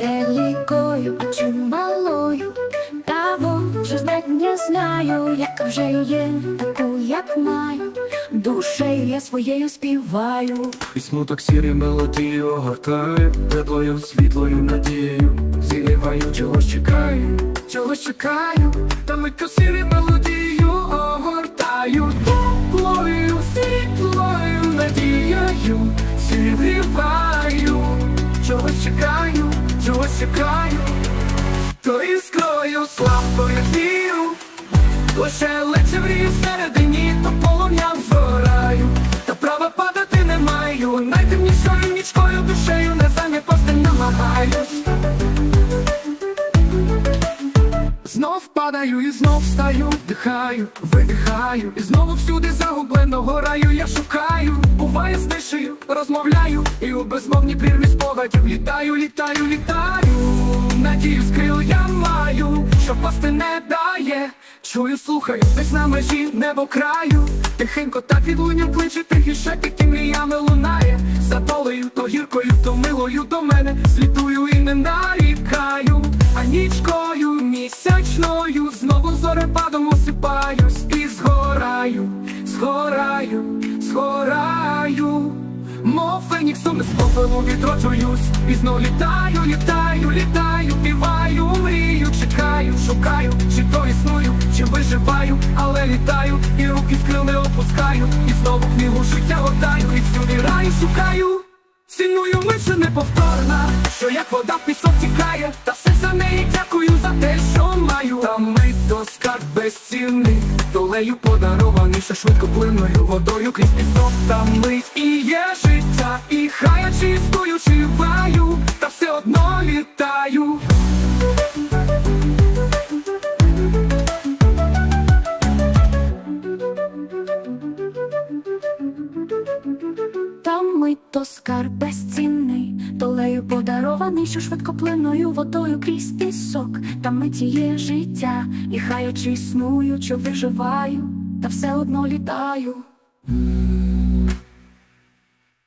великою, а чи малою, Того вже знать не знаю, як вже є, таку, як маю, душею я своєю співаю. І смуток сірі мелодію огортаю, теплою, світлою надією, зігріваю, чого чекаю, чого чекаю, та ми сірі мелодію огортаю. Чекаю То іскрою слабкою віру, Лише лече врію всередині, то полум'ям згораю. Та права падати не маю Найтемнішою нічкою душею не занепасти намагаюсь. Знов падаю і знов встаю, вдихаю, видихаю. І знову всюди загубленого раю я шукаю. Буває з тишею, розмовляю І у безмовній прірві спогадів літаю, літаю, літаю. Надію з крил я маю, що впасти не дає. Чую, слухаю, десь на межі небо краю. Тихенько так відлунням кличе тихі шепіт і мріями лунає. За долею, то гіркою, то милою до мене. Слідую і не нарікаю згораю Мов феніксом з попелу відроджуюсь. І знов літаю, літаю, літаю, піваю, мрію, чекаю, шукаю, чи то існую, чи виживаю, але літаю, і руки з крил опускаю, і знову книгу життя гортаю, і всюди раю шукаю. Ціную миша неповторна, що як вода До скарб безцінний, долею подарований, що швидко плинною водою крізь пісок. Та мить і є життя, і хай я чистую, живаю, та все одно літаю. Там мить то скарб безцінний, долею подарований, що швидкоплинною водою крізь пісок. та митіє життя, і хай очі існую, що виживаю, та все одно літаю.